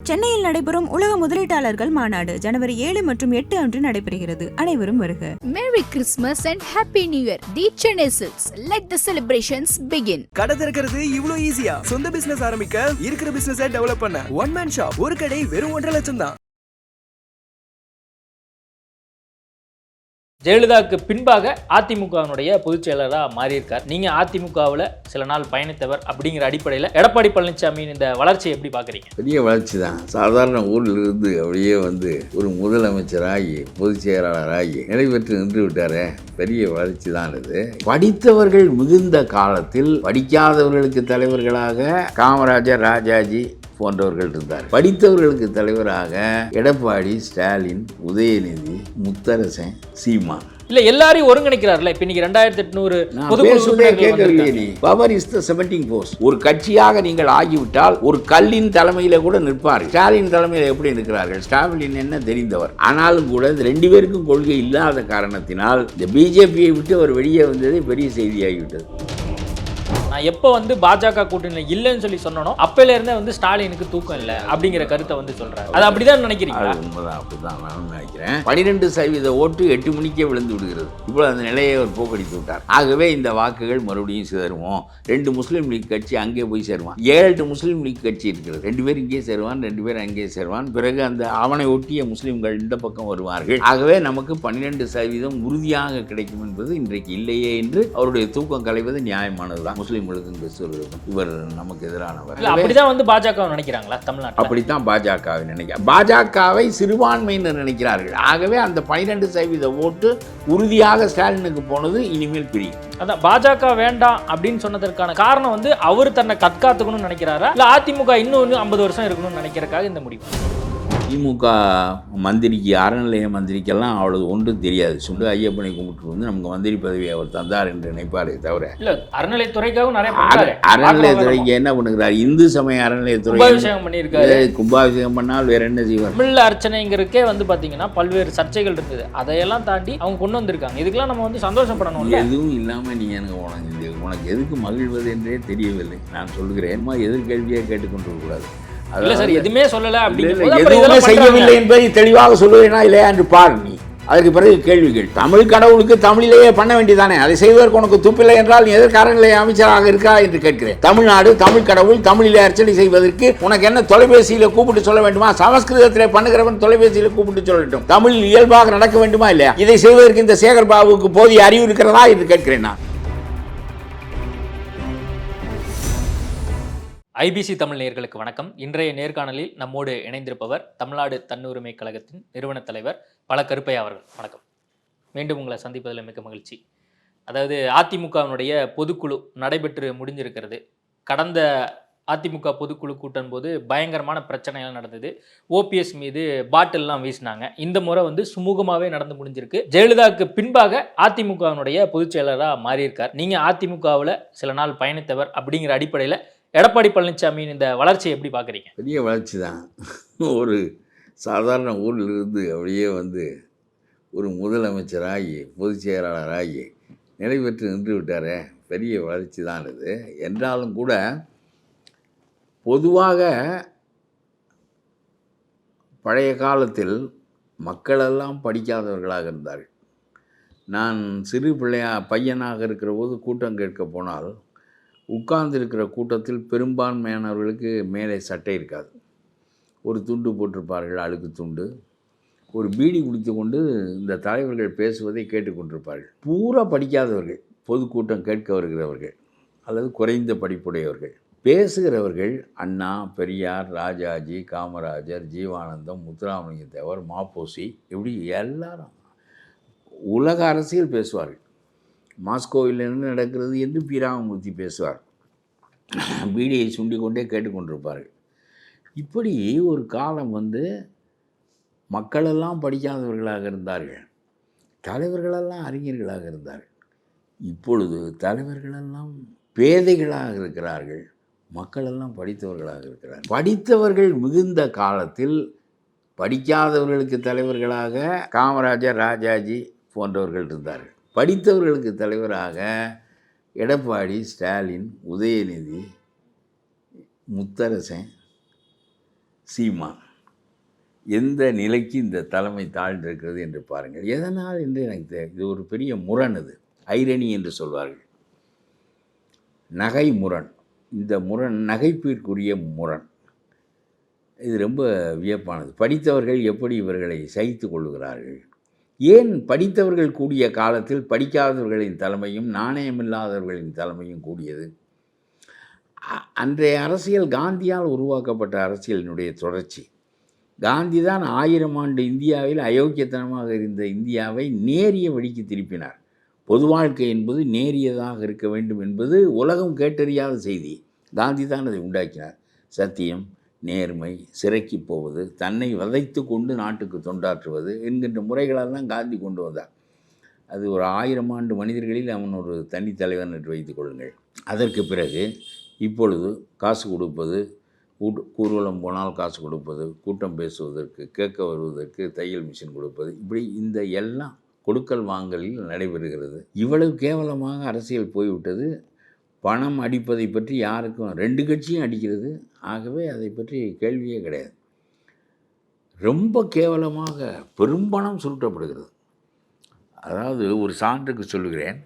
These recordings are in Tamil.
சென்னையில் நடைபெறும் உலக முதலீட்டாளர்கள் மாநாடு ஜனவரி ஏழு மற்றும் எட்டு அன்று நடைபெறுகிறது அனைவரும் வருக Merry Christmas and Happy New Year. The Chennai Silks. Let the celebrations begin. கடை திறக்கிறது இவ்ளோ ஈஸியா சொந்த பிசினஸ் ஆரம்பிக்க இருக்கிற பிசினஸ் டெவலப் பண்ண ஒன் மேன் ஷாப் ஒரு கடை வெறும் ஒன்றரை லட்சம் தான் ஜெயலலிதாவுக்கு பின்பாக அதிமுகவினுடைய பொதுச் செயலராக மாறியிருக்கார். நீங்கள் அதிமுகவில் சில நாள் பயணித்தவர் அப்படிங்கிற அடிப்படையில் எடப்பாடி பழனிசாமியின் இந்த வளர்ச்சியை எப்படி பார்க்குறீங்க? பெரிய வளர்ச்சி தான் சாதாரண ஊரில் இருந்து அப்படியே வந்து ஒரு முதலமைச்சராகி பொதுச் செயலாளராகி நிறைவேற்று நின்று விட்டாரே. பெரிய வளர்ச்சி தான் இது. படித்தவர்கள் மிகுந்த காலத்தில் படிக்காதவர்களுக்கு தலைவர்களாக காமராஜர் ராஜாஜி போன்றவர்கள் இருந்தார். படித்தவர்களுக்கு தலைவராக எடப்பாடி ஸ்டாலின் உதயநிதி முத்தரசன் சீமான். இல்ல எல்லாரையும் ஒருங்கிணைக்கிறார்ல. இப்ப இன்னைக்கு ரெண்டாயிரத்தி எட்நூறு பவர் இஸ் த செவன்டிங் போர்ஸ் ஒரு கட்சியாக நீங்கள் ஆகிவிட்டால் ஒரு கல்லின் தலைமையில கூட நிற்பார் ஸ்டாலின் தலைமையில எப்படி நிற்கிறார்கள்? ஸ்டாலின் என்ன தெரிந்தவர்? ஆனாலும் கூட இந்த ரெண்டு பேருக்கும் கொள்கை இல்லாத காரணத்தினால் இந்த பிஜேபியை விட்டு அவர் வெளியே வந்ததே பெரிய செய்தியாகிவிட்டது. நான் எப்போ வந்து பாஜக கூட்டணியில் இல்லைன்னு சொல்லி சொன்னனோ அப்பையில இருந்தே வந்து ஸ்டாலினுக்கு தூக்கம் இல்லை அப்படிங்கிற கருத்தை வந்து சொல்றாரு. அது அப்படிதான் நினைக்கிறீங்க உண்மைதான் அப்படிதான் நானும் நினைக்கிறேன். பனிரெண்டு சதவீத ஓட்டு எட்டு மணிக்கே விழுந்து விடுகிறது. இப்போ அந்த நிலையை அவர் போக்கடித்து விட்டார். ஆகவே இந்த வாக்குகள் மறுபடியும் சேருவோம். ரெண்டு முஸ்லீம் லீக் கட்சி அங்கே போய் சேருவான். ஏழு எட்டு முஸ்லீம் லீக் கட்சி இருக்கிறது ரெண்டு பேர் இங்கே சேருவான் ரெண்டு பேர் அங்கே சேருவான். பிறகு அந்த அவனை ஒட்டிய முஸ்லீம்கள் இந்த பக்கம் வருவார்கள். ஆகவே நமக்கு பன்னிரெண்டு சதவீதம் உறுதியாக கிடைக்கும் என்பது இன்றைக்கு இல்லையே என்று அவருடைய தூக்கம் கலைவது நியாயமானதுதான். முஸ்லீம்களுக்கு இந்த சொல்வது இவர் நமக்கு எதிரானவர். அப்படிதான் வந்து பாஜக நினைக்கிறாங்களா தமிழ்நாட்டில்? அப்படித்தான் பாஜகவை நினைக்க பாஜகவை சிறுபான்மையினர் நினைக்கிறார்கள். ஆகவே அந்த பனிரெண்டு சதவீத ஓட்டு உறுதியாக ஸ்டாலினுக்கு போனது இனிமேல் பிரியும். அதான் பாஜக வேண்டாம் அப்படின்னு சொன்னதற்கான காரணம் வந்து அவர் தன்னை தற்காத்துக்கணும்னு நினைக்கிறாரா? இல்ல அதிமுக இன்னும் ஐம்பது வருஷம் இருக்கணும்னு நினைக்கிறதுக்காக இந்த முடிவு? திமுக மந்திரிக்கு அறநிலைய மந்திரிக்கெல்லாம் அவ்வளவு ஒன்றும் தெரியாது. சுண்டு ஐயப்பனை கும்பிட்டு வந்து நமக்கு மந்திரி பதவியை அவர் தந்தார் என்று நினைப்பாரே தவிர. இல்ல அறநிலைத்துறைக்காகவும் நிறைய அறநிலையத்துறைக்கு என்ன பண்ணுகிறார்? இந்து சமய அறநிலையத்துறை கும்பாபிஷேகம் பண்ணியிருக்காரு. கும்பாபிஷேகம் பண்ணால் வேற என்ன செய்வார்? தமிழ் அர்ச்சனைங்கிறதுக்கே வந்து பாத்தீங்கன்னா பல்வேறு சர்ச்சைகள் இருந்தது அதையெல்லாம் தாண்டி அவங்க கொண்டு வந்திருக்காங்க. இதுக்கெல்லாம் நம்ம வந்து சந்தோஷப்படணும்ல? எதுவும் இல்லாமல் நீ எனக்கு உனக்கு உனக்கு எதுக்கு மகிழ்வது என்றே தெரியவில்லை. நான் சொல்கிறேன் அம்மா எதிர்கேள்வியே கேட்டுக்கொண்டிருக்கக்கூடாது இல்ல சார் எதுவுமே சொல்லல அப்புறம் எதுவுமே செய்யவில்லை. என்பதை தெளிவாக சொல்லுவேனா இல்லையா என்று பார் நீ. அதற்கு பிறகு கேள்விகள் தமிழ் கடவுளுக்கு தமிழிலேயே பண்ண வேண்டியதானே அதை செய்வதற்கு உனக்கு துப்பில்லை என்றால் நீ எதற்காக நிலைய அமைச்சராக இருக்கா என்று கேட்கிறேன். தமிழ்நாடு தமிழ் கடவுள் தமிழிலே அர்ச்சனை செய்வதற்கு உனக்கு என்ன தொலைபேசியில கூப்பிட்டு சொல்ல வேண்டுமா? சமஸ்கிருதத்திலே பண்ணுகிறவன் தொலைபேசியில கூப்பிட்டு சொல்லட்டும் தமிழ் இயல்பாக நடக்க வேண்டுமா இல்லையா? இதை செய்வதற்கு இந்த சேகர் பாபுவுக்கு போதிய அறிவு இருக்கிறதா என்று கேட்கிறேன் நான். ஐபிசி தமிழ் நேர்களுக்கு வணக்கம். இன்றைய நேர்காணலில் நம்மோடு இணைந்திருப்பவர் தமிழ்நாடு தன்னுரிமை கழகத்தின் நிறுவன தலைவர் பல கருப்பையா அவர்கள். வணக்கம். மீண்டும் உங்களை சந்திப்பதில் மிக மகிழ்ச்சி. அதாவது அதிமுகவினுடைய பொதுக்குழு நடைபெற்று முடிஞ்சிருக்கிறது. கடந்த அதிமுக பொதுக்குழு கூட்டம் போது பயங்கரமான பிரச்சனைகள் நடந்தது. ஓபிஎஸ் மீது பாட்டில்லாம் வீசினாங்க. இந்த முறை வந்து சுமூகமாகவே நடந்து முடிஞ்சிருக்கு. ஜெயலலிதாவுக்கு பின்பாக அதிமுகவினுடைய பொதுச் செயலராக மாறியிருக்கார். நீங்கள் அதிமுகவில் சில நாள் பயணித்தவர் அப்படிங்கிற அடிப்படையில் எடப்பாடி பழனிசாமியின் இந்த வளர்ச்சியை எப்படி பார்க்குறீங்க? பெரிய வளர்ச்சி தான். ஒரு சாதாரண ஊரில் இருந்து அப்படியே வந்து ஒரு முதலமைச்சராகி பொதுச் செயலாளராகி நிலை பெற்று நின்று விட்டாரே. பெரிய வளர்ச்சி தான் இது என்றாலும் கூட பொதுவாக பழைய காலத்தில் மக்களெல்லாம் படிக்காதவர்களாக இருந்தார்கள். நான் சிறு பிள்ளையா பையனாக இருக்கிற போது கூட்டம் கேட்க போனால் உட்கார்ந்திருக்கிற கூட்டத்தில் பெரும்பான்மையானவர்களுக்கு மேலே சட்டை இருக்காது. ஒரு துண்டு போட்டிருப்பார்கள் அழுக்கு துண்டு. ஒரு பீடி குடித்து கொண்டு இந்த தலைவர்கள் பேசுவதை கேட்டுக்கொண்டிருப்பார்கள். பூரா படிக்காதவர்கள் பொதுக்கூட்டம் கேட்க வருகிறவர்கள் அல்லது குறைந்த படிப்புடையவர்கள். பேசுகிறவர்கள் அண்ணா பெரியார் ராஜாஜி காமராஜர் ஜீவானந்தம் முத்துராமலிங்க தேவர் மாப்போசி இப்படி எல்லாரும் உலக அரசியல் பேசுவார்கள். மாஸ்கோவில் என்ன நடக்கிறது என்று பீராமூர்த்தி பேசுவார். பீடியை சுண்டிக்கொண்டே கேட்டுக்கொண்டிருப்பார்கள். இப்படி ஒரு காலம் வந்து மக்களெல்லாம் படிக்காதவர்களாக இருந்தார்கள். தலைவர்களெல்லாம் அறிஞர்களாக இருந்தார்கள். இப்பொழுது தலைவர்களெல்லாம் பேதைகளாக இருக்கிறார்கள். மக்களெல்லாம் படித்தவர்களாக இருக்கிறார்கள் படித்தவர்கள் மிகுந்த காலத்தில் படிக்காதவர்களுக்கு தலைவர்களாக காமராஜர் ராஜாஜி போன்றவர்கள் இருந்தார்கள். படித்தவர்களுக்கு தலைவராக எடப்பாடி ஸ்டாலின் உதயநிதி முத்தரசன் சீமான். எந்த நிலைக்கு இந்த தலைமை தாழ்ந்திருக்கிறது என்று பாருங்கள். எதனால் என்று எனக்கு தெ- இது ஒரு பெரிய முரண் இது ஐரணி என்று சொல்வார்கள். நகை முரண். இந்த முரண் நகைப்பிற்குரிய முரண். இது ரொம்ப வியப்பானது. படித்தவர்கள் எப்படி இவர்களை சகித்து கொள்ளுகிறார்கள்? ஏன் படித்தவர்கள் கூடிய காலத்தில் படிக்காதவர்களின் தலைமையும் நாணயமில்லாதவர்களின் தலைமையும் கூடியது? அன்றைய அரசியல் காந்தியால் உருவாக்கப்பட்ட அரசியலினுடைய தொடர்ச்சி. காந்தி தான் ஆயிரம் ஆண்டு இந்தியாவில் அயோக்கியத்தனமாக இருந்த இந்தியாவை நேரிய வழிக்கு திருப்பினார். பொது வாழ்க்கை என்பது நேரியதாக இருக்க வேண்டும் என்பது உலகம் கேட்டறியாத செய்தி. காந்தி தான் அதை உண்டாக்கினார். சத்தியம். நேர்மை சிறைக்கு போவது தன்னை வதைத்து கொண்டு நாட்டுக்கு தொண்டாற்றுவது என்கின்ற முறைகளெல்லாம் காந்தி கொண்டு வந்தார். அது ஒரு ஆயிரம் ஆண்டு மனிதர்களில் அவன் ஒரு தனித்தலைவன் என்று வைத்துக் கொள்ளுங்கள். அதற்கு பிறகு இப்பொழுது காசு கொடுப்பது கூர்வலம் ஊர்வலம் போனால் காசு கொடுப்பது கூட்டம் பேசுவதற்கு கேட்க வருவதற்கு தையல் மிஷின் கொடுப்பது இப்படி இந்த எல்லாம் கொடுக்கல் வாங்கலில் நடைபெறுகிறது. இவ்வளவு கேவலமாக அரசியல் போய்விட்டது. பணம் அடிப்பதை பற்றி யாருக்கும் ரெண்டு கட்சியும் அடிக்கிறது. ஆகவே அதை பற்றி கேள்வியே கிடையாது. ரொம்ப கேவலமாக பெரும்பணம் சுருட்டப்படுகிறது. அதாவது ஒரு சான்றுக்கு சொல்லுகிறேன்.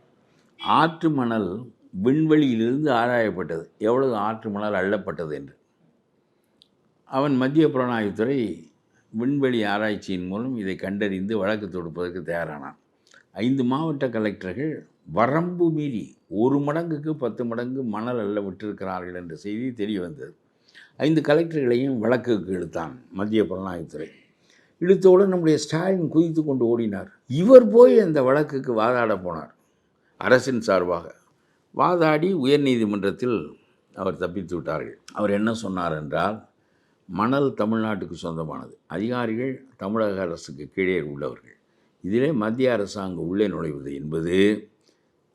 ஆற்று மணல் விண்வெளியிலிருந்து ஆராயப்பட்டது. எவ்வளவு ஆற்று மணல் அள்ளப்பட்டது என்று. அவன் மத்திய புலனாய்வுத்துறை விண்வெளி ஆராய்ச்சியின் மூலம் இதை கண்டறிந்து வழக்கு தொடுப்பதற்கு தயாரானான். ஐந்து மாவட்ட கலெக்டர்கள் வரம்பு மீறி ஒரு மடங்குக்கு பத்து மடங்கு மணல் அல்ல விட்டிருக்கிறார்கள் என்ற செய்தி தெரிய வந்தது. ஐந்து கலெக்டர்களையும் வழக்குக்கு இழுத்தான் மத்திய புலனாய்வுத்துறை. இழுத்தவுடன் நம்முடைய ஸ்டாலின் குதித்து கொண்டு ஓடினார். இவர் போய் அந்த வழக்குக்கு வாதாட போனார். அரசின் சார்பாக வாதாடி உயர்நீதிமன்றத்தில் அவர் தப்பித்து விட்டார்கள். அவர் என்ன சொன்னார் என்றால் மணல் தமிழ்நாட்டுக்கு சொந்தமானது. அதிகாரிகள் தமிழக அரசுக்கு கீழே உள்ளவர்கள். இதிலே மத்திய அரசாங்கம் உள்ளே நுழைவது என்பது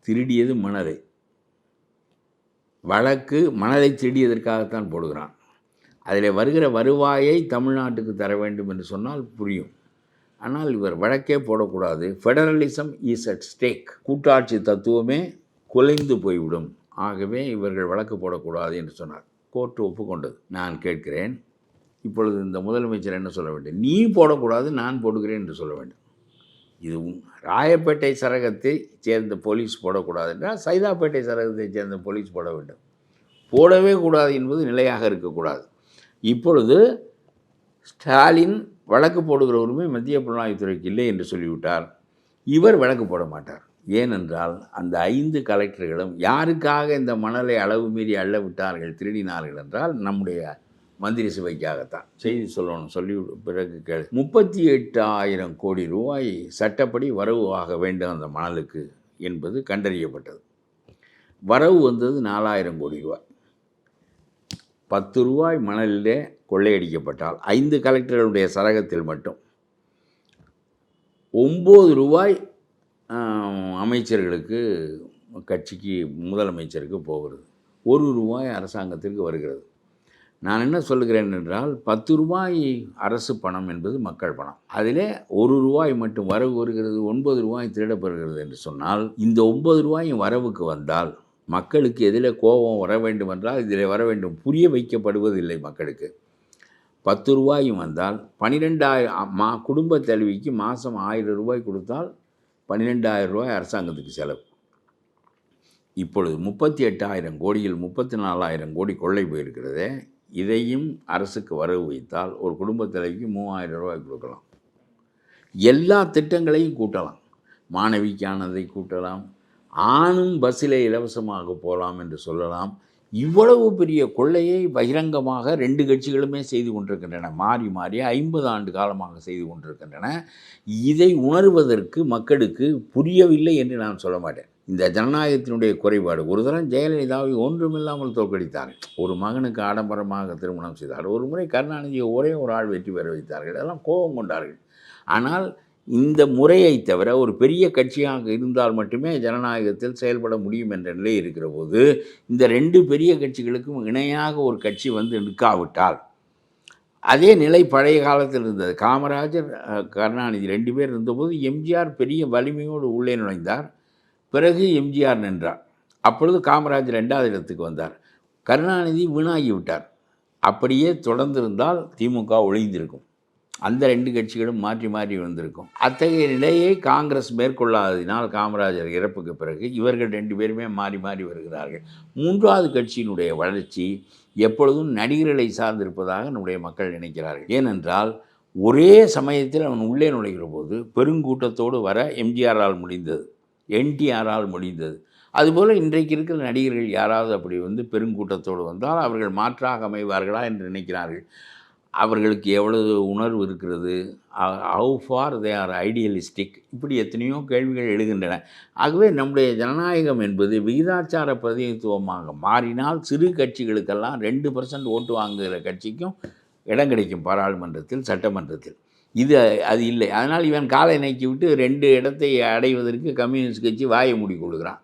திருடியது மணலை வழக்கு மணலை திருடியதற்காகத்தான் போடுகிறான். அதில் வருகிற வருவாயை தமிழ்நாட்டுக்கு தர வேண்டும் என்று சொன்னால் புரியும். ஆனால் இவர் வழக்கே போடக்கூடாது. ஃபெடரலிசம் இஸ் அட் ஸ்டேக் கூட்டாட்சி தத்துவமே குலைந்து போய்விடும். ஆகவே இவர்கள் வழக்கு போடக்கூடாது என்று சொன்னார். கோர்ட்டு ஒப்புக்கொண்டது. நான் கேட்கிறேன். இப்பொழுது இந்த முதலமைச்சர் என்ன சொல்ல வேண்டும்? நீ போடக்கூடாது நான் போடுகிறேன் என்று சொல்ல வேண்டும். இதுவும் ராயப்பேட்டை சரகத்தை சேர்ந்த போலீஸ் போடக்கூடாது என்றால் சைதாப்பேட்டை சரகத்தை சேர்ந்த போலீஸ் போட வேண்டும். போடவே கூடாது என்பது நிலையாக இருக்கக்கூடாது. இப்பொழுது ஸ்டாலின் வழக்கு போடுகிற உரிமை மத்திய புலனாய்வுத்துறைக்கு இல்லை என்று சொல்லிவிட்டார். இவர் வழக்கு போட மாட்டார். ஏனென்றால் அந்த ஐந்து கலெக்டர்களும் யாருக்காக இந்த மணலை அளவு மீறி அள்ள விட்டார்கள் திருடினார்கள் என்றால் நம்முடைய மந்திரி சபைக்காகத்தான். செய்தி சொல்லணும் சொல்லி பிறகு கேளு. முப்பத்தி எட்டாயிரம் கோடி ரூபாய் சட்டப்படி வரவு ஆக வேண்டும் அந்த மணலுக்கு என்பது கண்டறியப்பட்டது. வரவு வந்தது நாலாயிரம் கோடி ரூபாய். பத்து ரூபாய் மணலிலே கொள்ளையடிக்கப்பட்டால் ஐந்து கலெக்டர்களுடைய சரகத்தில் மட்டும். ஒம்பது ரூபாய் அமைச்சர்களுக்கு கட்சிக்கு முதலமைச்சருக்கு போகிறது. ஒரு ரூபாய் அரசாங்கத்திற்கு வருகிறது. நான் என்ன சொல்லுகிறேன் என்றால் பத்து ரூபாய் அரசு பணம் என்பது மக்கள் பணம். அதிலே ஒரு ரூபாய் மட்டும் வரவு வருகிறது ஒன்பது ரூபாய் திருடப்படுகிறது என்று சொன்னால் இந்த ஒன்பது ரூபாயும் வரவுக்கு வந்தால் மக்களுக்கு எதில் கோபம் வர வேண்டும் என்றால் இதில் வர வேண்டும் புரிய வைக்கப்படுவதில்லை மக்களுக்கு. பத்து ரூபாயும் வந்தால் பன்னிரெண்டாயிரம் மா குடும்ப தலைவிக்கு மாதம் ஆயிரம் ரூபாய் கொடுத்தால் பன்னிரெண்டாயிரம் ரூபாய் அரசாங்கத்துக்கு செலவு. இப்பொழுது முப்பத்தி எட்டாயிரம் கோடியில் முப்பத்தி நாலாயிரம் கோடி கொள்ளை போயிருக்கிறதே இதையும் அரசுக்கு வரவு வைத்தால் ஒரு குடும்ப தலைவிக்கு மூவாயிரம் ரூபாய் கொடுக்கலாம். எல்லா திட்டங்களையும் கூட்டலாம். மாணவிக்கானதை கூட்டலாம். ஆணும் பஸ்ஸில் இலவசமாக போகலாம் என்று சொல்லலாம். இவ்வளவு பெரிய கொள்ளையை பகிரங்கமாக ரெண்டு கட்சிகளுமே செய்து கொண்டிருக்கின்றன. மாறி மாறி ஐம்பது ஆண்டு காலமாக செய்து கொண்டிருக்கின்றன. இதை உணர்வதற்கு மக்களுக்கு புரியவில்லை என்று நான் சொல்ல மாட்டேன். இந்த ஜனநாயகத்தினுடைய குறைபாடு. ஒரு தரம் ஜெயலலிதாவை ஒன்றுமில்லாமல் தோற்கடித்தார்கள் ஒரு மகனுக்கு ஆடம்பரமாக திருமணம் செய்தார். ஒரு முறை கருணாநிதியை ஒரே ஒரு ஆள் வெற்றி பெற வைத்தார்கள். அதெல்லாம் கோபம் கொண்டார்கள். ஆனால் இந்த முறையை தவிர ஒரு பெரிய கட்சியாக இருந்தால் மட்டுமே ஜனநாயகத்தில் செயல்பட முடியும் என்ற நிலை இருக்கிற போது இந்த ரெண்டு பெரிய கட்சிகளுக்கும் இணையாக ஒரு கட்சி வந்து நிற்காவிட்டால் அதே நிலை பழைய காலத்தில் இருந்தது. காமராஜர் கருணாநிதி ரெண்டு பேர் இருந்தபோது எம்ஜிஆர் பெரிய வலிமையோடு உள்ளே நுழைந்தார். பிறகு எம்ஜிஆர் நின்றார். அப்பொழுது காமராஜர் ரெண்டாவது இடத்துக்கு வந்தார். கருணாநிதி வீணாகி விட்டார். அப்படியே தொடர்ந்திருந்தால் திமுக ஒழிந்திருக்கும். அந்த ரெண்டு கட்சிகளும் மாற்றி மாற்றி வந்திருக்கும் அத்தகைய நிலையை காங்கிரஸ் மேற்கொள்ளாததினால் காமராஜர் இறப்புக்கு பிறகு இவர்கள் ரெண்டு பேருமே மாறி மாறி வருகிறார்கள். மூன்றாவது கட்சியினுடைய வளர்ச்சி எப்பொழுதும் நடிகர்களை சார்ந்திருப்பதாக நம்முடைய மக்கள் நினைக்கிறார்கள். ஏனென்றால் ஒரே சமயத்தில் அவன் உள்ளே நுழைகிற போது பெருங்கூட்டத்தோடு வர எம்ஜிஆரால் முடிந்தது. என்டிஆரால் முடிந்தது. அதுபோல் இன்றைக்கு இருக்கிற நடிகர்கள் யாராவது அப்படி வந்து பெருங்கூட்டத்தோடு வந்தால் அவர்கள் மாற்றாக அமைவார்களா என்று நினைக்கிறார்கள். அவர்களுக்கு எவ்வளவு உணர்வு இருக்கிறது? How far they are idealistic இப்படி எத்தனையோ கேள்விகள் எழுகின்றன. ஆகவே நம்முடைய ஜனநாயகம் என்பது விகிதாச்சார பிரதிநிதித்துவமாக மாறினால் சிறு கட்சிகளுக்கெல்லாம் ரெண்டு பர்சன்ட் ஓட்டு வாங்குகிற கட்சிக்கும் இடம் கிடைக்கும் பாராளுமன்றத்தில் சட்டமன்றத்தில். இது அது இல்லை. அதனால் இவன் காலை நீக்கி விட்டு ரெண்டு இடத்தை அடைவதற்கு கம்யூனிஸ்ட் கட்சி வாயை மூடிக்கொள்கிறான்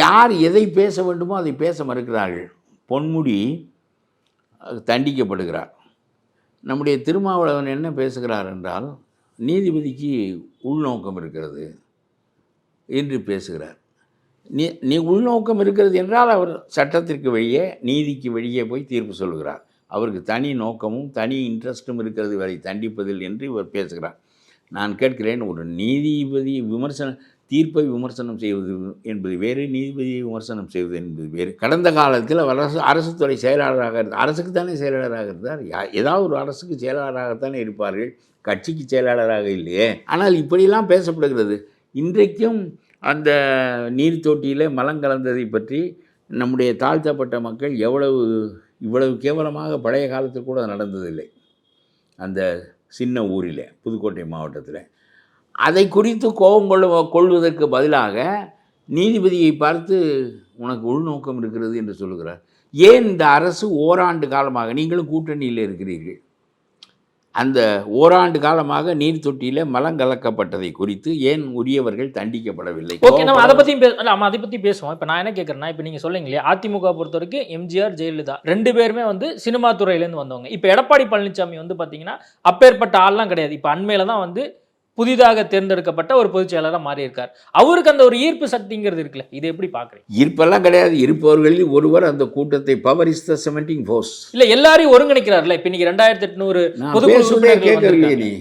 யார் எதை பேச வேண்டுமோ அதை பேச மறுக்கிறார்கள். பொன்முடி தண்டிக்கப்படுகிறார். நம்முடைய திருமாவளவன் என்ன பேசுகிறார் என்றால் நீதிபதிக்கு உள்நோக்கம் இருக்கிறது என்று பேசுகிறார். நீ நீ உள்நோக்கம் இருக்கிறது என்றால் அவர் சட்டத்திற்கு வெளியே நீதிக்கு வெளியே போய் தீர்ப்பு சொல்கிறார் அவருக்கு தனி நோக்கமும் தனி இன்ட்ரெஸ்ட்டும் இருக்கிறது வரை தண்டிப்பதில் என்று இவர் பேசுகிறார். நான் கேட்கிறேன் ஒரு நீதிபதி விமர்சனம் தீர்ப்பை விமர்சனம் செய்வது என்பது வேறு நீதிபதியை விமர்சனம் செய்வது என்பது வேறு. கடந்த காலத்தில் அவர் அரசு அரசு துறை செயலாளராக அரசுக்கு தானே செயலாளராக இருந்தார்? ஏதாவது ஒரு அரசுக்கு செயலாளராகத்தானே இருப்பார்கள்? கட்சிக்கு செயலாளராக இல்லையே. ஆனால் இப்படியெல்லாம் பேசப்படுகிறது. இன்றைக்கும் அந்த நீர் தொட்டியில் மலம் கலந்ததை பற்றி நம்முடைய தாழ்த்தப்பட்ட மக்கள் எவ்வளவு இவ்வளவு கேவலமாக பழைய காலத்தில் கூட நடந்ததில்லை. அந்த சின்ன ஊரில் புதுக்கோட்டை மாவட்டத்தில். அதை குறித்து கோபம் கொள்ள கொள்வதற்கு பதிலாக நீதிபதியை பார்த்து உனக்கு உள்நோக்கம் இருக்கிறது என்று சொல்லுகிறார். ஏன் இந்த அரசு ஓராண்டு காலமாக நீங்களும் கூட்டணியில் இருக்கிறீர்கள்? அந்த ஓராண்டு காலமாக நீர் தொட்டியில் மலம் கலக்கப்பட்டதை குறித்து ஏன் உரியவர்கள் தண்டிக்கப்படவில்லை? ஓகே நம்ம அதை பத்தியும் பே நம்ம அதை பத்தி பேசுவோம். இப்போ நான் என்ன கேட்குறேன்னா இப்போ நீங்க சொல்றீங்க இல்லையா அதிமுக பொறுத்த வரைக்கும் எம்ஜிஆர் ஜெயலலிதா ரெண்டு பேருமே வந்து சினிமா துறையிலேருந்து வந்தவங்க. இப்போ எடப்பாடி பழனிசாமி வந்து பாத்தீங்கன்னா அப்பேற்பட்ட ஆள்லாம் கிடையாது. இப்போ அண்மையில தான் வந்து புதிதாக தேர்ந்தெடுக்கப்பட்ட ஒரு பொதுச் செயலாளராக மாறி இருக்கார் அவருக்கு அந்த ஒரு ஈர்ப்பு சக்திங்கிறது இருக்குல்ல இதை எப்படி பாக்குறீங்க இருப்பெல்லாம் கிடையாது. இருப்பவர்களில் ஒருவர் அந்த கூட்டத்தை power is the cementing force இல்ல எல்லாரையும் ஒருங்கிணைக்கிறார்ல. இப்போ இன்னைக்கு ரெண்டாயிரத்தி எட்நூறு வந்திருக்காங்க. நீ.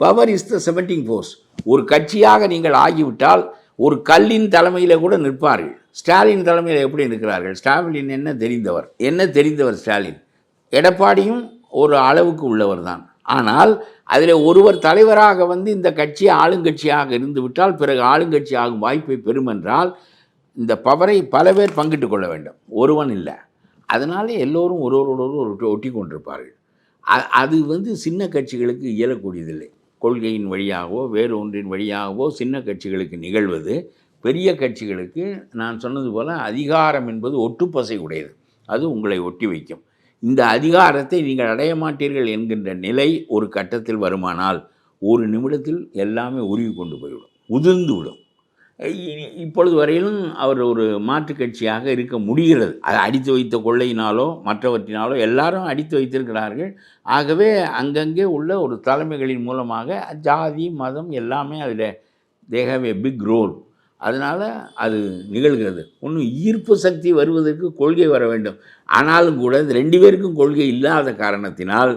Power is the cementing force ஒரு கட்சியாக நீங்கள் ஆகிவிட்டால் ஒரு கல்லின் தலைமையில் கூட நிற்பார்கள். ஸ்டாலின் தலைமையில் எப்படி நிற்கிறார்கள்? ஸ்டாலின் என்ன தெரிந்தவர்? என்ன தெரிந்தவர் ஸ்டாலின்? எடப்பாடியும் ஒரு அளவுக்கு உள்ளவர் தான் ஆனால் அதில் ஒருவர் தலைவராக வந்து இந்த கட்சி ஆளுங்கட்சியாக இருந்துவிட்டால் பிறகு ஆளுங்கட்சி ஆகும் வாய்ப்பை பெறும் என்றால் இந்த பவரை பல பேர் பங்கிட்டு கொள்ள வேண்டும். ஒருவன் இல்லை. அதனாலே எல்லோரும் ஒருவரோடு ஒரு ஒட்டி கொண்டிருப்பார்கள். அ- அது வந்து சின்ன கட்சிகளுக்கு இயலக்கூடியதில்லை. கொள்கையின் வழியாகவோ வேறு ஒன்றின் வழியாகவோ சின்ன கட்சிகளுக்கு நிகழ்வது பெரிய கட்சிகளுக்கு நான் சொன்னது போல் அதிகாரம் என்பது ஒட்டுப்பசை உடையது. அது உங்களை ஒட்டி வைக்கும். இந்த அதிகாரத்தை நீங்கள் அடைய மாட்டீர்கள் என்கின்ற நிலை ஒரு கட்டத்தில் வருமானால் ஒரு நிமிடத்தில் எல்லாமே உருவி கொண்டு போய்விடும் உதிர்ந்து விடும். இப்பொழுது வரையிலும் அவர் ஒரு மாற்றுக் கட்சியாக இருக்க முடிகிறது. அது அடித்து வைத்த கொள்ளையினாலோ மற்றவற்றினாலோ எல்லாரும் அடித்து வைத்திருக்கிறார்கள். ஆகவே அங்கங்கே உள்ள ஒரு தலைமைகளின் மூலமாக ஜாதி மதம் எல்லாமே அதில் they have a big role அதனால் அது நிகழ்கிறது. ஒன்றும் ஈர்ப்பு சக்தி வருவதற்கு கொள்கை வர வேண்டும். ஆனாலும் கூட இந்த ரெண்டு பேருக்கும் கொள்கை இல்லாத காரணத்தினால்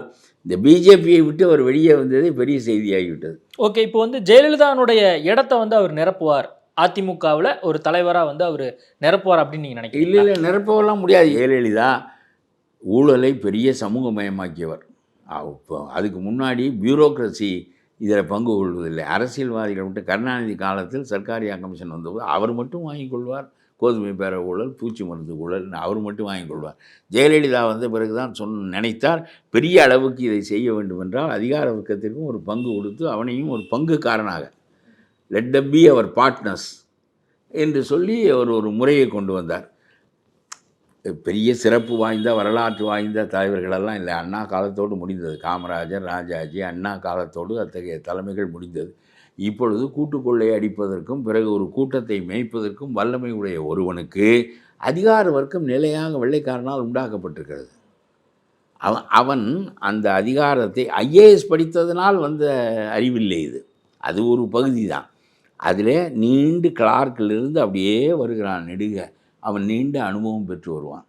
இந்த பிஜேபியை விட்டு அவர் வெளியே வந்ததே பெரிய செய்தியாகிவிட்டது. ஓகே இப்போ வந்து ஜெயலலிதாவுடைய இடத்த வந்து அவர் நிரப்புவார். அதிமுகவில் ஒரு தலைவரா வந்து அவர் நிரப்புவார் அப்படின்னு நீங்க இல்லை நினைக்கிறீங்களா? இல்லை நிரப்பவெல்லாம் முடியாது. ஜெயலலிதா ஊழலை பெரிய சமூகமயமாக்கியவர். இப்போ அதுக்கு முன்னாடி பியூரோக்ரசி இதில் பங்கு கொள்வதில்லை. அரசியல்வாதிகள் மட்டும் கருணாநிதி காலத்தில் சர்க்காரியா கமிஷன் வந்தபோது அவர் மட்டும் வாங்கிக் கொள்வார். கோதுமை பேர ஊழல் பூச்சி மருந்து ஊழல் அவர் மட்டும் வாங்கி கொள்வார். ஜெயலலிதா வந்த பிறகு தான் சொன்ன நினைத்தார் பெரிய அளவுக்கு இதை செய்ய வேண்டும் என்றால் அதிகார வர்க்கத்திற்கும் ஒரு பங்கு கொடுத்து அவனையும் ஒரு பங்குக்காரனாக. Let the be our partners என்று சொல்லி அவர் ஒரு முறையை கொண்டு வந்தார். பெரிய சிறப்பு வாய்ந்த வரலாற்று வாய்ந்த தலைவர்களெல்லாம் இல்லை. அண்ணா காலத்தோடு முடிந்தது. காமராஜர் ராஜாஜி அண்ணா காலத்தோடு அத்தகைய தலைமைகள் முடிந்தது. இப்பொழுது கூட்டுக்கொள்ளை அடிப்பதற்கும் பிறகு ஒரு கூட்டத்தை மேய்ப்பதற்கும் வல்லமை உடைய ஒருவனுக்கு அதிகார வர்க்கம் நிலையாக வெள்ளைக்காரனால் உண்டாக்கப்பட்டிருக்கிறது. அவன் அவன் அந்த அதிகாரத்தை ஐஏஎஸ் படித்ததனால் வந்த அறிவில்லை இது. அது ஒரு பகுதி தான் அதில் நீண்டு கிளார்க்கிலிருந்து அப்படியே வருகிறான் நெடுக. அவன் நீண்ட அனுபவம் பெற்று வருவான்.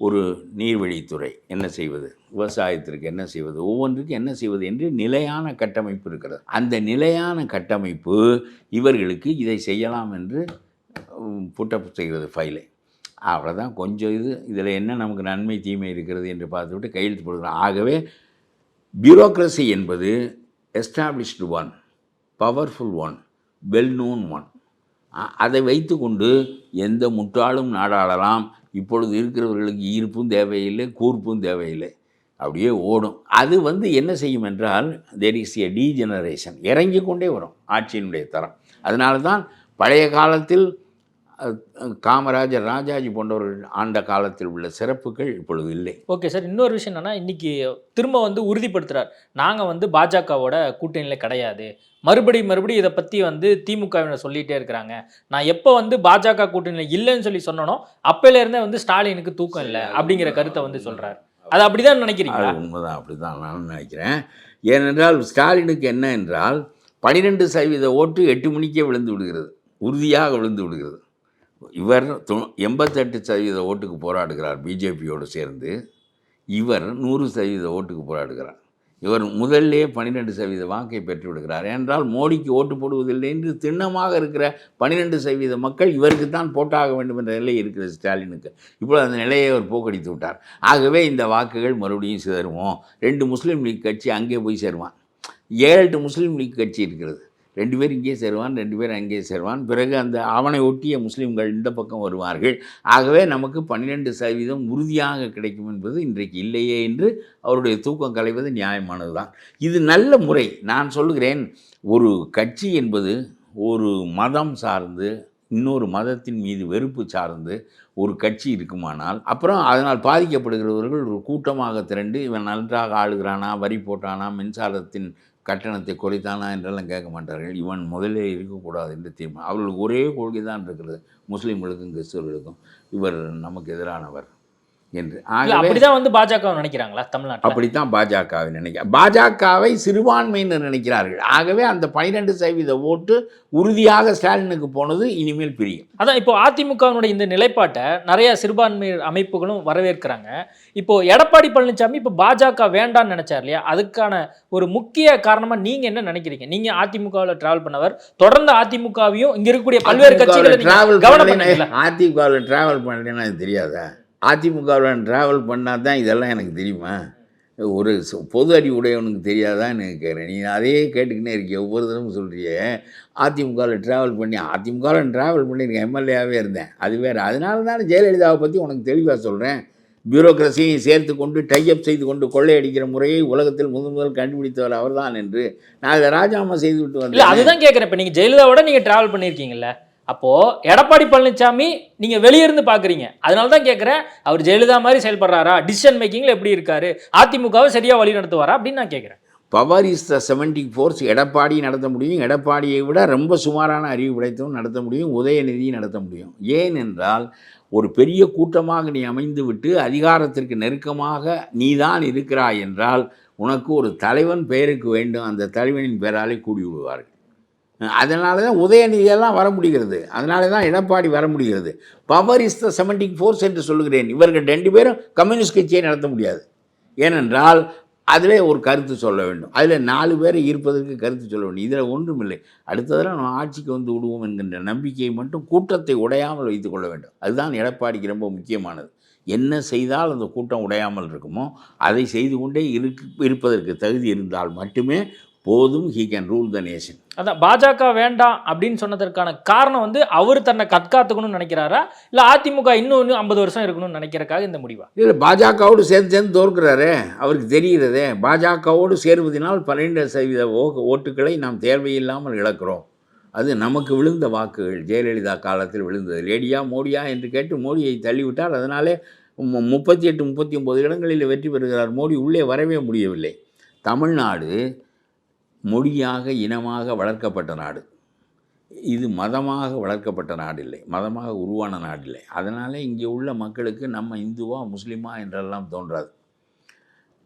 ஒரு நீர்வழித்துறை என்ன செய்வது? விவசாயத்திற்கு என்ன செய்வது? ஒவ்வொன்றுக்கும் என்ன செய்வது என்று நிலையான கட்டமைப்பு இருக்கிறது. அந்த நிலையான கட்டமைப்பு இவர்களுக்கு இதை செய்யலாம் என்று புட்டப் செய்கிறது ஃபைலை. அவ்வளோதான் கொஞ்சம் இது இதில் என்ன நமக்கு நன்மை தீமை இருக்கிறது என்று பார்த்துவிட்டு கையெழுத்து போடுகிறோம் ஆகவே பியூரோக்ரஸி என்பது established one powerful one well known one அதை வைத்துக்கொண்டு எந்த முட்டாளும் நாடாளலாம் இப்பொழுது இருக்கிறவர்களுக்கு ஈர்ப்பும் தேவையில்லை கூர்ப்பும் தேவையில்லை. அப்படியே ஓடும். அது வந்து என்ன செய்யும் என்றால் தெர் இஸ் எ டீஜெனரேஷன் இறங்கி கொண்டே வரும் ஆட்சியினுடைய தரம். அதனால தான் பழைய காலத்தில் காமராஜர் ராஜாஜி போன்றவர்கள் ஆண்ட காலத்தில் உள்ள சிறப்புகள் இப்பொழுது இல்லை. ஓகே சார் இன்னொரு விஷயம் என்னன்னா இன்னைக்கு திரும்ப வந்து உறுதிப்படுத்துறார். நாங்க வந்து பாஜகவோட கூட்டணியில கிடையாது. மறுபடியும் மறுபடியும் இதை பத்தி வந்து திமுகவினர் சொல்லிட்டே இருக்கிறாங்க. நான் எப்போ வந்து பாஜக கூட்டணியில இல்லைன்னு சொல்லி சொன்னனோ அப்பையில இருந்தே வந்து ஸ்டாலினுக்கு தூக்கம் இல்லை அப்படிங்கிற கருத்தை வந்து சொல்றாரு. அது அப்படிதான் நினைக்கிறீங்களா? அது உண்மைதான் அப்படி தான் நான் நினைக்கிறேன். ஏனென்றால் ஸ்டாலினுக்கு என்ன என்றால் பனிரெண்டு சதவீத ஓட்டு எட்டு மணிக்கே விழுந்து விடுகிறது. உறுதியாக விழுந்து விடுகிறது. இவர் தொ எண்பத்தெட்டு சதவீத ஓட்டுக்கு போராடுகிறார் பிஜேபியோடு சேர்ந்து. இவர் நூறு சதவீத ஓட்டுக்கு போராடுகிறார். இவர் முதல்லே பன்னிரெண்டு சதவீத வாக்கை பெற்று விடுகிறார் என்றால் மோடிக்கு ஓட்டு போடுவதில்லை என்று திண்ணமாக இருக்கிற பன்னிரெண்டு சதவீத மக்கள் இவருக்கு தான் போட்டாக வேண்டும் என்ற நிலை இருக்கிறது ஸ்டாலினுக்கு. இப்பொழுது அந்த நிலையை அவர் போக்கடித்து விட்டார். ஆகவே இந்த வாக்குகள் மறுபடியும் சிதறுவோம் ரெண்டு முஸ்லீம் லீக் கட்சி அங்கே போய் சேருவான் ஏழு எட்டு முஸ்லீம் லீக் கட்சி இருக்கிறது. ரெண்டு பேர் இங்கே சேருவான் ரெண்டு பேர் அங்கே சேருவான். பிறகு அந்த அவனை ஒட்டிய முஸ்லீம்கள் இந்த பக்கம் வருவார்கள். ஆகவே நமக்கு பன்னிரெண்டு சதவீதம் உறுதியாக கிடைக்கும் என்பது இன்றைக்கு இல்லையே என்று அவருடைய தூக்கம் கலைவது நியாயமானது தான் இது நல்ல முறை. நான் சொல்லுகிறேன் ஒரு கட்சி என்பது ஒரு மதம் சார்ந்து இன்னொரு மதத்தின் மீது வெறுப்பு சார்ந்து ஒரு கட்சி இருக்குமானால் அப்புறம் அதனால் பாதிக்கப்படுகிறவர்கள் ஒரு கூட்டமாக திரண்டு இவன் நன்றாக ஆளுகிறானா வரி போட்டானா மின்சாரத்தின் கட்டணத்தை குறைத்தானா என்றெல்லாம் கேட்க மாட்டார்கள். இவன் முதலே இருக்கக்கூடாது என்று தீர்மானம். அவர்களுக்கு ஒரே கொள்கை தான் இருக்கிறது. முஸ்லீம்களுக்கும் கிறிஸ்தவர்களுக்கும். இவர் நமக்கு எதிரானவர். என்று. அப்படிதான் வந்து பாஜக நினைக்கிறாங்களா தமிழ்நாட்டுல? அப்படித்தான் பாஜகவை நினைக்க பாஜகவை சிறுபான்மையினர் நினைக்கிறார்கள். ஆகவே அந்த பனிரெண்டு சதவீத ஓட்டு உறுதியாக ஸ்டாலினுக்கு போனது இனிமேல் பிரியும். அதான் இப்போ அதிமுகவினுடைய இந்த நிலைப்பாட்டை நிறைய சிறுபான்மை அமைப்புகளும் வரவேற்கிறாங்க. இப்போ எடப்பாடி பழனிசாமி இப்போ பாஜக வேண்டாம்னு நினைச்சார் இல்லையா? அதுக்கான ஒரு முக்கிய காரணமா நீங்க என்ன நினைக்கிறீங்க? நீங்க அதிமுகவில் டிராவல் பண்ணவர் தொடர்ந்து அதிமுகவையும் இங்க இருக்கக்கூடிய பல்வேறு கட்சிகளை அதிமுகவில் டிராவல் பண்ணலைன்னா தெரியாதா? அதிமுகவில் டிராவல் பண்ணால் தான் இதெல்லாம் எனக்கு தெரியுமா? ஒரு பொது அறிவு உடையவனுக்கு தெரியாதான்னு கேட்குறேன். நீ அதையே கேட்டுக்கினே இருக்கிய ஒவ்வொரு தடவை சொல்கிறிய அதிமுகவில் ட்ராவல் பண்ணி அதிமுகவில் ட்ராவல் பண்ணியிருக்கேன் எம்எல்ஏவாகவே இருந்தேன். அது வேறு. அதனால தான் ஜெயலலிதாவை பற்றி உனக்கு தெளிவாக சொல்கிறேன் பியூரோக்ரஸியை சேர்த்து கொண்டு டைப் செய்து கொண்டு கொள்ளையடிக்கிற முறையை உலகத்தில் முதன் முதல் கண்டுபிடித்தவர் அவர்தான் என்று நான் இதை ராஜாமா செய்து விட்டு வந்தேன். அதுதான் கேக்குறேன் இப்ப நீங்க ஜெயலலிதாவோட நீங்க டிராவல் பண்ணிருக்கீங்கல்ல அப்போது எடப்பாடி பழனிசாமி நீங்கள் வெளியிருந்து இருந்து அதனால தான் கேட்குறேன் அவர் ஜெயலலிதா மாதிரி செயல்படுறாரா? டிசிஷன் மேக்கிங்கில் எப்படி இருக்கார்? அதிமுகவை சரியாக வழி நடத்துவாரா? அப்படின்னு நான் கேட்குறேன் power is the cementing force Edappadi நடத்த முடியும். எடப்பாடியை விட ரொம்ப சுமாரான அறிவு படைத்தவும் நடத்த முடியும். உதயநிதியும் நடத்த முடியும். ஏனென்றால் ஒரு பெரிய கூட்டமாக நீ அமைந்து விட்டு அதிகாரத்திற்கு நெருக்கமாக நீதான் இருக்கிறாய் என்றால் உனக்கு ஒரு தலைவன் பெயருக்கு வேண்டும். அந்த தலைவனின் பெயராலே கூடி விடுவார்கள். அதனால தான் உதயநிதியெல்லாம் வர முடிகிறது. அதனால தான் எடப்பாடி வர முடிகிறது. Power is the cementing force என்று சொல்லுகிறேன். இவர்கள் ரெண்டு பேரும் கம்யூனிஸ்ட் கட்சியை நடத்த முடியாது. ஏனென்றால் அதில் ஒரு கருத்து சொல்ல வேண்டும். அதில் நாலு பேரை ஈர்ப்பதற்கு கருத்து சொல்ல வேண்டும். இதில் ஒன்றுமில்லை. இல்லை அடுத்ததெல்லாம் நம்ம ஆட்சிக்கு வந்து விடுவோம் என்கின்ற நம்பிக்கையை மட்டும் கூட்டத்தை உடையாமல் வைத்துக் கொள்ள வேண்டும். அதுதான் எடப்பாடிக்கு ரொம்ப முக்கியமானது. என்ன செய்தால் அந்த கூட்டம் உடையாமல் இருக்குமோ அதை செய்து கொண்டே இருக்கு இருப்பதற்கு தகுதி இருந்தால் மட்டுமே போதும் he can rule the nation அதான் பாஜக வேண்டாம் அப்படின்னு சொன்னதற்கான காரணம் வந்து அவர் தன்னை கற்காத்துக்கணும்னு நினைக்கிறாரா? இல்ல அதிமுக இன்னும் ஐம்பது வருஷம் இருக்கணும்னு நினைக்கிறக்காக இந்த முடிவா? இல்லை பாஜகவோடு சேர்ந்து சேர்ந்து தோற்கிறாரே. அவருக்கு தெரிகிறதே. பாஜகவோடு சேருவதனால் பன்னிரெண்டு சதவீத ஓ ஓட்டுகளை நாம் தேவையில்லாமல் இழக்கிறோம். அது நமக்கு விழுந்த வாக்குகள். ஜெயலலிதா காலத்தில் விழுந்தது. லேடியா மோடியா என்று கேட்டு மோடியை தள்ளிவிட்டார். அதனாலே முப்பத்தி எட்டு முப்பத்தி ஒன்பது இடங்களில் வெற்றி பெறுகிறார் மோடி உள்ளே வரவே முடியவில்லை. தமிழ்நாடு மொழியாக இனமாக வளர்க்கப்பட்ட நாடு. இது மதமாக வளர்க்கப்பட்ட நாடு இல்லை மதமாக உருவான நாடில்லை. அதனால் இங்கே உள்ள மக்களுக்கு நம்ம இந்துவா முஸ்லீமா என்றெல்லாம் தோன்றாது.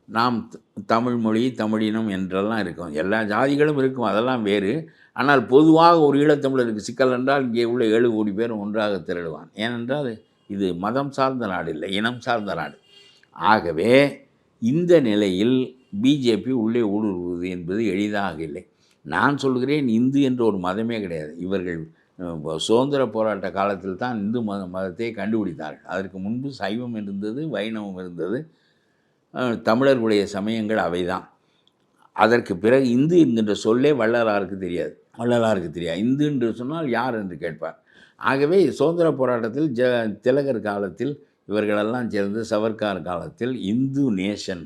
நாம் த- தமிழ் மொழி தமிழினம் என்றெல்லாம் இருக்கும். எல்லா ஜாதிகளும் இருக்கும். அதெல்லாம் வேறு. ஆனால் பொதுவாக ஒரு ஈழத்தமிழருக்கு சிக்கல் என்றால் இங்கே உள்ள ஏழு கோடி பேர் ஒன்றாக திரளுவான். ஏனென்றால் இது மதம் சார்ந்த நாடு இல்லை இனம் சார்ந்த நாடு. ஆகவே இந்த நிலையில் பிஜேபி உள்ளே ஊடுருவது என்பது எளிதாக இல்லை. நான் சொல்கிறேன் இந்து என்ற ஒரு மதமே கிடையாது. இவர்கள் சுதந்திர போராட்ட காலத்தில் தான் இந்து மத மதத்தை கண்டுபிடித்தார்கள். அதற்கு முன்பு சைவம் இருந்தது வைணவம் இருந்தது தமிழர்களுடைய சமயங்கள் அவைதான். அதற்கு பிறகு இந்து என்கின்ற சொல்லே வள்ளலாருக்கு தெரியாது. வள்ளலாருக்கு தெரியாது. இந்து என்று சொன்னால் யார் என்று கேட்பார். ஆகவே சுதந்திர போராட்டத்தில் ஜ திலகர் காலத்தில் இவர்களெல்லாம் சேர்ந்து சவர்க்கார் காலத்தில் இந்து நேஷன்.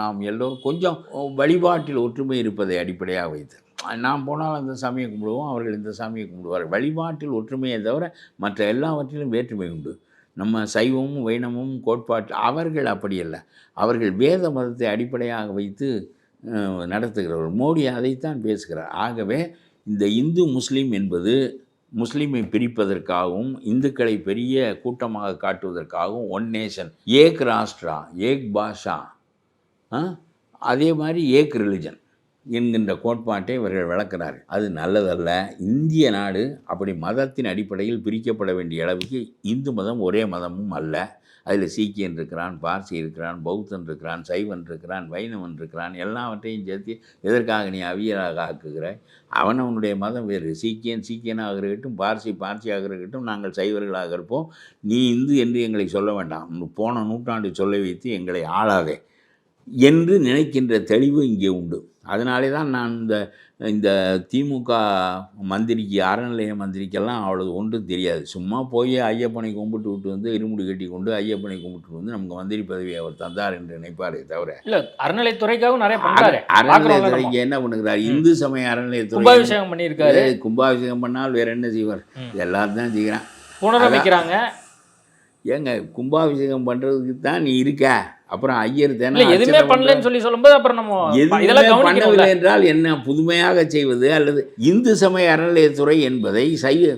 நாம் எல்லோரும் கொஞ்சம் வழிபாட்டில் ஒற்றுமை இருப்பதை அடிப்படையாக வைத்து நாம் போனால் அந்த சாமியை கும்பிடுவோம் அவர்கள் இந்த சாமியை கும்பிடுவார் வழிபாட்டில் ஒற்றுமையை தவிர மற்ற எல்லாவற்றிலும் வேற்றுமை உண்டு. நம்ம சைவமும் வைணமும் கோட்பாட்டு அவர்கள் அப்படி அல்ல. அவர்கள் வேத மதத்தை அடிப்படையாக வைத்து நடத்துகிறவர் மோடி அதைத்தான் பேசுகிறார். ஆகவே இந்த இந்து முஸ்லீம் என்பது முஸ்லீமை பிரிப்பதற்காகவும் இந்துக்களை பெரிய கூட்டமாக காட்டுவதற்காகவும் ஒன் நேஷன் ஏக் ராஷ்ட்ரா ஏக் பாஷா அதே மாதிரி ஏக் ரிலிஜன் என்கின்ற கோட்பாட்டை இவர்கள் விளக்கிறார்கள். அது நல்லதல்ல. இந்திய நாடு அப்படி மதத்தின் அடிப்படையில் பிரிக்கப்பட வேண்டிய அளவுக்கு இந்து மதம் ஒரே மதமும் அல்ல. அதில் சீக்கியன் இருக்கிறான் பார்சி இருக்கிறான் பௌத்தன் இருக்கிறான் சைவன் இருக்கிறான் வைணவன் இருக்கிறான் எல்லாவற்றையும் சேர்த்து எதற்காக நீ அவியலாக ஆக்குகிறாய் அவன் அவனுடைய மதம் வேறு. சீக்கியன் சீக்கியனாக இருக்கட்டும் பார்சி பார்சியாக இருக்கட்டும் நாங்கள் சைவர்களாக இருப்போம். நீ இந்து என்று எங்களை சொல்ல வேண்டாம். போன நூற்றாண்டு சொல்ல வைத்து எங்களை ஆளாதே. என்று நினைக்கின்ற தெளிவு இங்கே உண்டு. அதனாலே தான் நான் இந்த இந்த திமுக மந்திரிக்கு அறநிலைய மந்திரிக்கெல்லாம் அவ்வளவு ஒன்றும் தெரியாது. சும்மா போய் ஐயப்பனை கும்பிட்டு விட்டு வந்து இருமுடி கட்டி கொண்டு ஐயப்பனை கும்பிட்டு வந்து நமக்கு மந்திரி பதவி அவர் தந்தார் என்று நினைப்பாரே தவிர. இல்ல அறநிலைத்துறைக்காகவும் நிறைய பண்றாரு. அறநிலையத்துறைக்கு என்ன பண்ணுகிறார்? இந்து சமய அறநிலையத்துறை கும்பாபிஷேகம் பண்ணியிருக்காரு. கும்பாபிஷேகம் பண்ணால் வேற என்ன செய்வார்? ம். எல்லாரும் தான் செய்கிறான். புனரமைக்கிறாங்க. ஏங்க கும்பாபிஷேகம் பண்ணுறதுக்கு தான் நீ இருக்க. அப்புறம் ஐயர் தானே எதுவுமே பண்ணலன்னு சொல்லி சொல்லும்போது அப்புறம் நம்ம எதுவுமே பண்ணவில்லை என்றால் என்ன புதுமையாக செய்வது? அல்லது இந்து சமய அறநிலையத்துறை என்பதை சைவ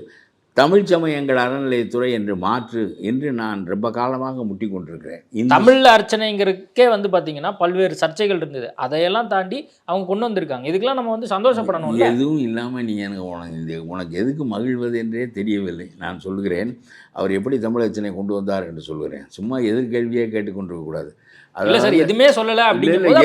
தமிழ் சமயங்கள் அறநிலையத்துறை என்று மாற்று என்று நான் ரொம்ப காலமாக முட்டி கொண்டிருக்கிறேன். தமிழ்ல அர்ச்சனைங்கிறதுக்கே வந்து பாத்தீங்கன்னா பல்வேறு சர்ச்சைகள் இருந்தது. அதையெல்லாம் தாண்டி அவங்க கொண்டு வந்திருக்காங்க. இதுக்கெல்லாம் நம்ம வந்து சந்தோஷப்படணும்ல. எதுவும் இல்லாமல் நீ எனக்கு உனக்கு இந்த உனக்கு எதுக்கு மகிழ்வது என்றே தெரியவில்லை. நான் சொல்கிறேன் அவர் எப்படி தமிழ் அர்ச்சனை கொண்டு வந்தார் என்று சொல்கிறேன். சும்மா எதிர்கேள்வியே கேட்டுக்கொண்டிருக்க கூடாது. இல்ல சார் எதுவுமே சொல்லல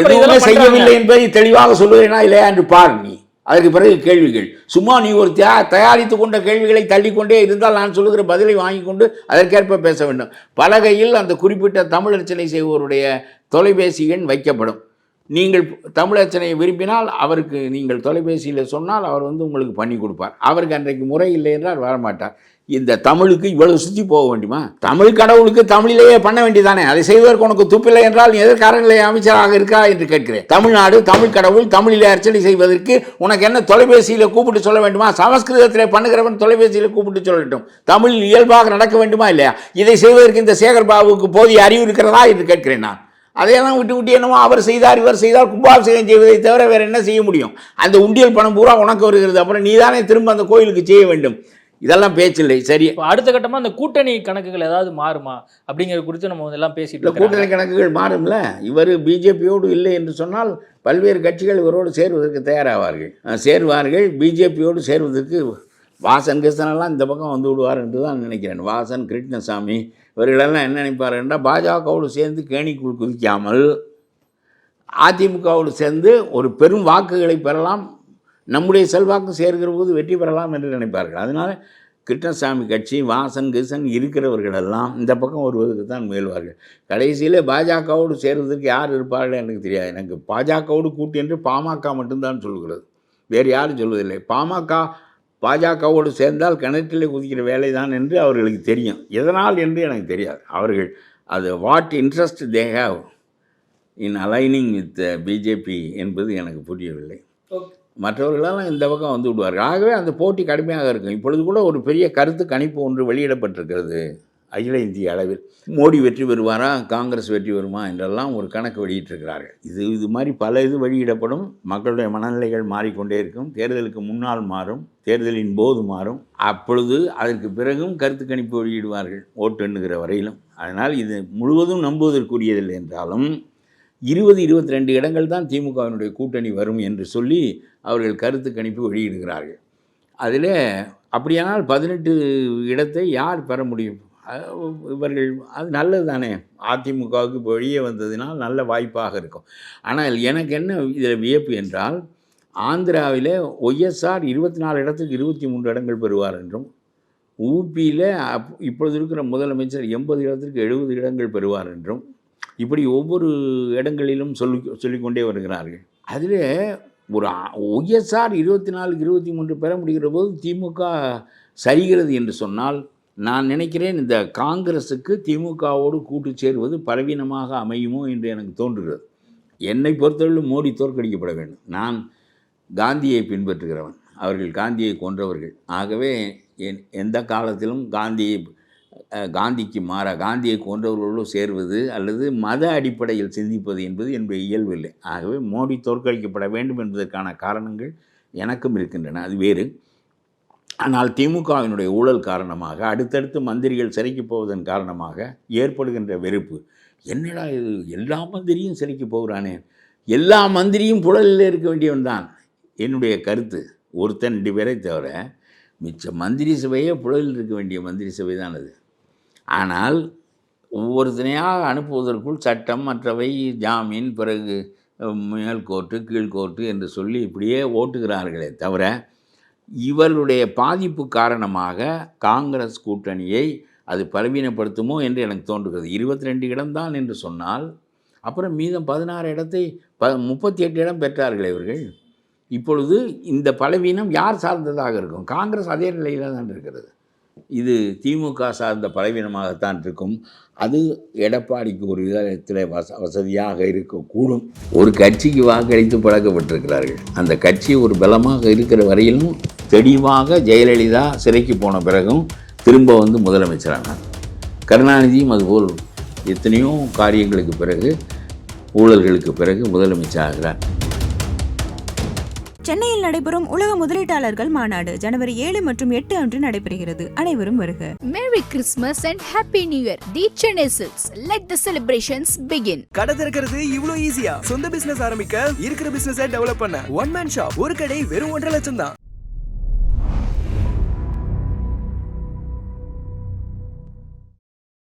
எதுவுமே செய்யவில்லை. என்பதை தெளிவாக சொல்லுவேனா இல்லையா என்று பார் நீ. அதற்கு பிறகு கேள்விகள். சும்மா நீ ஒரு தயா தயாரித்து கொண்ட கேள்விகளை தள்ளிக்கொண்டே இருந்தால் நான் சொல்லுகிற பதிலை வாங்கி கொண்டு அதற்கேற்ப பேச வேண்டும். பலகையில் அந்த குறிப்பிட்ட தமிழ் அர்ச்சனை செய்வோருடைய தொலைபேசி எண் வைக்கப்படும். நீங்கள் தமிழ் அர்ச்சனையை விரும்பினால் அவருக்கு நீங்கள் தொலைபேசியில் சொன்னால் அவர் வந்து உங்களுக்கு பண்ணி கொடுப்பார். அவருக்கு அன்றைக்கு முறை இல்லை என்றால் வரமாட்டார். இந்த தமிழுக்கு இவ்வளவு சுற்றி போக வேண்டுமா? தமிழ் கடவுளுக்கு தமிழிலேயே பண்ண வேண்டியதானே? அதை செய்வதற்கு உனக்கு துப்பில்லை என்றால் நீ எதற்கு அமைச்சராக இருக்கா என்று கேட்கிறேன். தமிழ்நாடு தமிழ் கடவுள் தமிழிலே அர்ச்சனை செய்வதற்கு உனக்கு என்ன தொலைபேசியில் கூப்பிட்டு சொல்ல வேண்டுமா? சமஸ்கிருதத்தில் பண்ணுகிறவன் தொலைபேசியில் கூப்பிட்டு சொல்லட்டும். தமிழ் இயல்பாக நடக்க வேண்டுமா இல்லையா? இதை செய்வதற்கு இந்த சேகர் பாபுவுக்கு போதிய அறிவு இருக்கிறதா என்று கேட்கிறேன் நான். அதையெல்லாம் விட்டு விட்டு என்னமோ அவர் செய்தார் இவர் செய்தார் கும்பாபிஷேகம் செய்வதை தவிர வேறு என்ன செய்ய முடியும்? அந்த உண்டியல் பணம் பூரா உனக்கு வருகிறது. அப்புறம் நீதானே திரும்ப அந்த கோயிலுக்கு செய்ய வேண்டும். இதெல்லாம் பேச்சில்லை சரி. அடுத்த கட்டமா அந்த கூட்டணி கணக்குகள் ஏதாவது மாறுமா? அப்படிங்கறது குறித்து நம்ம வந்து எல்லாம் பேசிட்டு கூட்டணி கணக்குகள் மாறும்ல. இவர் பிஜேபியோடு இல்லை என்று சொன்னால் பல்வேறு கட்சிகள் இவரோடு சேருவதற்கு தயாராவார்கள். சேருவார்கள். பிஜேபியோடு சேருவதற்கு வாசன் கிருஷ்ணனெல்லாம் இந்த பக்கம் வந்து விடுவார் என்று தான் நினைக்கிறேன். வாசன் கிருஷ்ணசாமி இவர்களெல்லாம் என்ன நினைப்பார் என்றால் பாஜகவோடு சேர்ந்து கேணிக்குள் குதிக்காமல் அதிமுகவோடு சேர்ந்து ஒரு பெரும் வாக்குகளை பெறலாம். நம்முடைய செல்வாக்கு சேர்கிற போது வெற்றி பெறலாம் என்று நினைப்பார்கள். அதனால் கிருஷ்ணசாமி கட்சி வாசன் கிசன் இருக்கிறவர்களெல்லாம் இந்த பக்கம் வருவதற்கு தான் முயல்வார்கள். கடைசியில் பாஜகவோடு சேர்வதற்கு யார் இருப்பார்கள் எனக்கு தெரியாது. எனக்கு பாஜகவோடு கூட்டு என்று பாமக மட்டும்தான் சொல்கிறது. வேறு யாரும் சொல்வதில்லை. பாமக பாஜகவோடு சேர்ந்தால் கிணற்றிலே குதிக்கிற வேலை தான் என்று அவர்களுக்கு தெரியும். எதனால் என்று எனக்கு தெரியாது. அவர்கள் அது what interest they have in aligning with BJP என்பது எனக்கு புரியவில்லை. மற்றவர்களெல்லாம் இந்த பக்கம் வந்து விடுவார்கள். ஆகவே அந்த போட்டி கடுமையாக இருக்கும். இப்பொழுது கூட ஒரு பெரிய கருத்து கணிப்பு ஒன்று வெளியிடப்பட்டிருக்கிறது அகில இந்திய அளவில். மோடி வெற்றி பெறுவாரா? காங்கிரஸ் வெற்றி வருமா என்றெல்லாம் ஒரு கணக்கு வெளியிட்டிருக்கிறார்கள். இது இது மாதிரி பல இது வெளியிடப்படும். மக்களுடைய மனநிலைகள் மாறிக்கொண்டே இருக்கும். தேர்தலுக்கு முன்னால் மாறும். தேர்தலின் போது மாறும். அப்பொழுது அதற்கு பிறகும் கருத்து கணிப்பு வெளியிடுவார்கள். ஓட்டு எண்ணுகிற வரையிலும். அதனால் இது முழுவதும் நம்புவதற்குரியதில்லை என்றாலும் இருபது இருபத்தி ரெண்டு இடங்கள் தான் திமுகவினுடைய கூட்டணி வரும் என்று சொல்லி அவர்கள் கருத்து கணிப்பு வெளியிடுகிறார்கள். அதில் அப்படியானால் பதினெட்டு இடத்தை யார் பெற முடியும்? இவர்கள் அது நல்லது தானே அதிமுகவுக்கு இப்போ வெளியே வந்ததினால் நல்ல வாய்ப்பாக இருக்கும். ஆனால் எனக்கு என்ன இதில் வியப்பு என்றால் ஆந்திராவில் ஒய்எஸ்ஆர் இருபத்தி நாலு இடத்துக்கு இருபத்தி மூன்று இடங்கள் பெறுவார் என்றும் ஊபியில் அப் இப்பொழுது இருக்கிற முதலமைச்சர் எண்பது இடத்திற்கு எழுபது இடங்கள் பெறுவார் என்றும் இப்படி ஒவ்வொரு இடங்களிலும் சொல்லி சொல்லிக்கொண்டே வருகிறார்கள். அதில் ஒரு ஒய்எஸ்ஆர் இருபத்தி நாலுக்கு இருபத்தி மூன்று பெற முடிகிற போது திமுக சரிகிறது என்று சொன்னால் நான் நினைக்கிறேன் இந்த காங்கிரஸுக்கு திமுகவோடு கூட்டு சேருவது பலவீனமாக அமையுமோ என்று எனக்கு தோன்றுகிறது. என்னை பொறுத்தவரையிலும் மோடி தோற்கடிக்கப்பட வேண்டும். நான் காந்தியை பின்பற்றுகிறவன். அவர்கள் காந்தியை கொன்றவர்கள். ஆகவே என் எந்த காலத்திலும் காந்தியை காந்திக்கு மாற காந்தியை கொன்றவர்களோடு சேர்வது அல்லது மத அடிப்படையில் சிந்திப்பது என்பது என்னுடைய இயல்பு இல்லை. ஆகவே மோடி தோற்கடிக்கப்பட வேண்டும் என்பதற்கான காரணங்கள் எனக்கும் இருக்கின்றன. அது வேறு. ஆனால் திமுகவினுடைய ஊழல் காரணமாக அடுத்தடுத்து மந்திரிகள் சிறைக்கு போவதன் காரணமாக ஏற்படுகின்ற வெறுப்பு. என்னடா இது? எல்லா மந்திரியும் சிறைக்கு போகிறானே. எல்லா மந்திரியும் புழலில் இருக்க வேண்டியவன் தான். என்னுடைய கருத்து. ஒருத்தன் ரெண்டு பேரை தவிர மிச்ச மந்திரி சபையே புழலில் இருக்க வேண்டிய மந்திரி சபை தான் அது. ஆனால் ஒவ்வொருத்தனையாக அனுப்புவதற்குள் சட்டம் மற்றவை ஜாமீன் பிறகு மேல் கோர்ட்டு கீழ் கோர்ட்டு என்று சொல்லி இப்படியே ஓட்டுகிறார்களே தவிர இவர்களுடைய பாதிப்பு காரணமாக காங்கிரஸ் கூட்டணியை அது பலவீனப்படுத்துமோ என்று எனக்கு தோன்றுகிறது. இருபத்தி ரெண்டு இடம்தான் என்று சொன்னால் அப்புறம் மீதம் பதினாறு இடத்தை ப முப்பத்தி எட்டு இடம் பெற்றார்கள் இவர்கள். இப்பொழுது இந்த பலவீனம் யார் சார்ந்ததாக இருக்கும்? காங்கிரஸ் அதே நிலையில் தான் இருக்கிறது. இது திமுக சார்ந்த பலவீனமாகத்தான் இருக்கும். அது எடப்பாடிக்கு ஒரு விதத்தில் வச வசதியாக இருக்கக்கூடும். ஒரு கட்சிக்கு வாக்களித்து பழக்கப்பட்டிருக்கிறார்கள். அந்த கட்சி ஒரு பலமாக இருக்கிற வரையிலும் தெளிவாக ஜெயலலிதா சிறைக்கு போன பிறகும் திரும்ப வந்து முதலமைச்சரானார். கருணாநிதியும் அதுபோல் எத்தனையோ காரியங்களுக்கு பிறகு ஊழல்களுக்கு பிறகு முதலமைச்சராகிறார். சென்னையில் நடைபெறும் உலக முதலீட்டாளர்கள் மாநாடு ஜனவரி ஏழு மற்றும் எட்டு அன்று நடைபெறுகிறது அனைவரும் வருக Merry Christmas and Happy New Year. The Chennai Silks. Let the celebrations begin. கடை திறக்கிறது இவ்ளோ ஈஸியா சொந்த பிசினஸ் ஆரம்பிக்க இருக்கிற பிசினஸை டெவலப் பண்ண ஒன் மேன் ஷாப் ஒரு கடை வெறும் ஒன்றரை லட்சம் தான்